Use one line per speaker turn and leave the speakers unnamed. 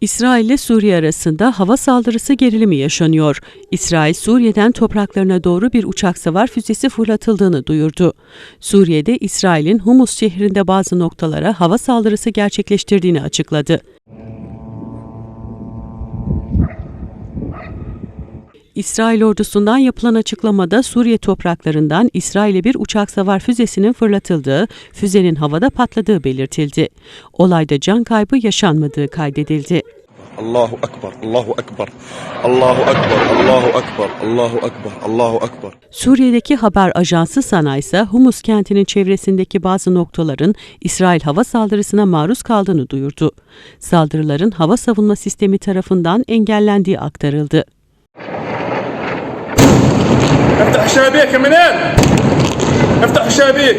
İsrail ile Suriye arasında hava saldırısı gerilimi yaşanıyor. İsrail, Suriye'den topraklarına doğru bir uçak savar füzesi fırlatıldığını duyurdu. Suriye'de İsrail'in Humus şehrinde bazı noktalara hava saldırısı gerçekleştirdiğini açıkladı. İsrail ordusundan yapılan açıklamada Suriye topraklarından İsrail'e bir uçak savar füzesinin fırlatıldığı, füzenin havada patladığı belirtildi. Olayda can kaybı yaşanmadığı kaydedildi.
Allahu Ekber, Allahu Ekber, Allahu Ekber, Allahu Ekber, Allahu Ekber, Allahu Ekber.
Suriye'deki haber ajansı Sana ise Humus kentinin çevresindeki bazı noktaların İsrail hava saldırısına maruz kaldığını duyurdu. Saldırıların hava savunma sistemi tarafından engellendiği aktarıldı.
افتح الشبابيك يا منال. افتح الشبابيك